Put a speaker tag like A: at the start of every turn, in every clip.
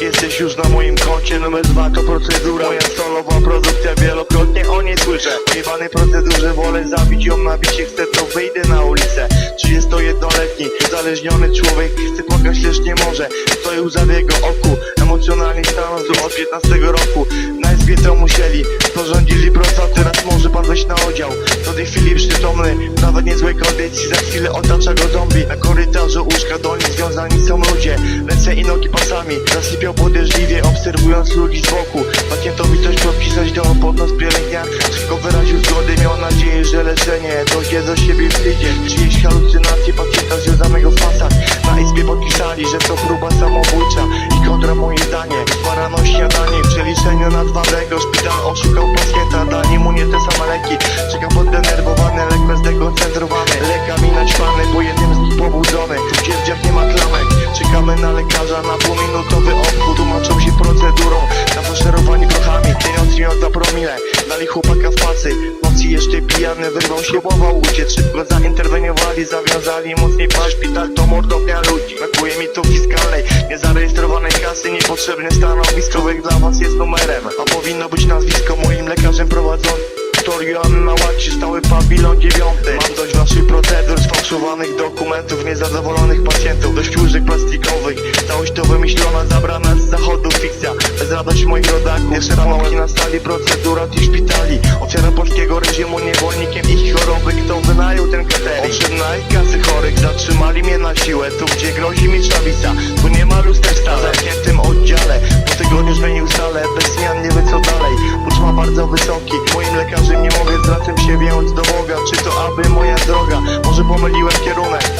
A: Jesteś już na moim koncie, numer dwa to procedura. Moja solowa produkcja, wielokrotnie o niej słyszę. Jebany procedurze, wolę zabić ją na bicie Chcę to wyjdę na ulicę. 31-letni, uzależniony człowiek Chce płakać, nie może. Stoję łza w jego oku Emocjonalnie tu od 15 roku. Na izbie to musieli Porządzili proca, teraz może pan wejść na oddział. Do tej chwili przytomny Nawet niezłej kondycji, za chwilę otacza go zombie. Na korytarzu łóżka do nich związani są ludzie. Ręce i nogi pasami Zasypiał podejrzliwie, obserwując ludzi z boku. Pacjentowi coś podpisać do podnos pielęgniarka Szybko wyraził zgodę, miał nadzieję, że leczenie Dojdzie do siebie w tydzień Czyjeś halucynacje pacjenta związanego w pasach Na izbie podpisali, że to próba samobójcza. I kontra moje zdanie Parano śniadanie, w na dwa lego Szpital oszukał pacjenta, dali mu nie te same leki. Czeka poddenerwowany, lekarza na półminutowy obchód Tłumaczą się procedurą. Nafaszerowani prochami Pieniądz mi odda promile. Dali chłopaka w pasy nocy jeszcze pijany wyrwał się Próbował uciec Szybko zainterweniowali Zawiązali mocniej pan Szpital. To mordownia ludzi Brakuje mi tu fiskalnej. Niezarejestrowanej kasy Niepotrzebny stanowiskowych dla was jest numerem A powinno być nazwisko Moim lekarzem prowadzonym Doktor Joanna Łaci, stały pawilon dziewiąty. Mam dość waszych procedur, sfałszowanych dokumentów Niezadowolonych pacjentów, dość łóżek plastikowych Całość to wymyślona, zabrana z zachodu fikcja. Bezradość moich rodaków, jeszcze ramówki na stali Procedura tych szpitali, ofiara polskiego reżimu Niewolnikiem ich choroby, kto wynajął ten catering Odszedł na ich kasy chorych, zatrzymali mnie na siłę. Tu gdzie grozi mi sztabisa, tu nie ma luster wcale W zamkniętym oddziale, po tygodniu zmienił salę. Bez wysoki. Moim lekarzem nie mogę, zwracam się więc do Boga. Czy to aby moja droga, może pomyliłem kierunek?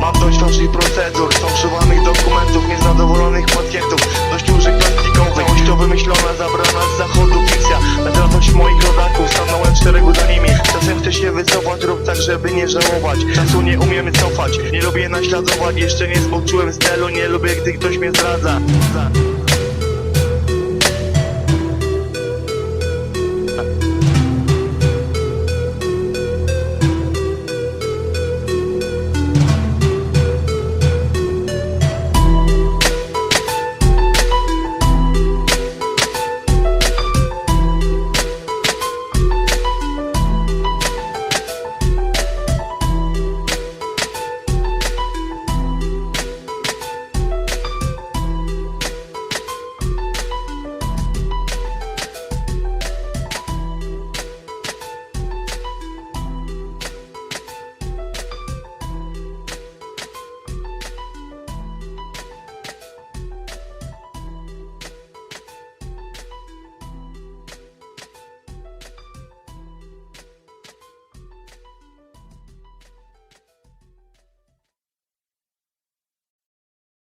A: Mam dość waszych procedur, sfałszowanych dokumentów Niezadowolonych pacjentów, dość łóżek plastikowych Całość to wymyślona, zabrana z zachodu fikcja. Bezradność moich rodaków, stanąłem w szeregu za nimi. Czasem chcę się wycofać, rób tak, żeby nie żałować. Czasu nie umiemy cofać, nie lubię naśladować. Jeszcze nie zboczyłem z celu, nie lubię, gdy ktoś mnie zdradza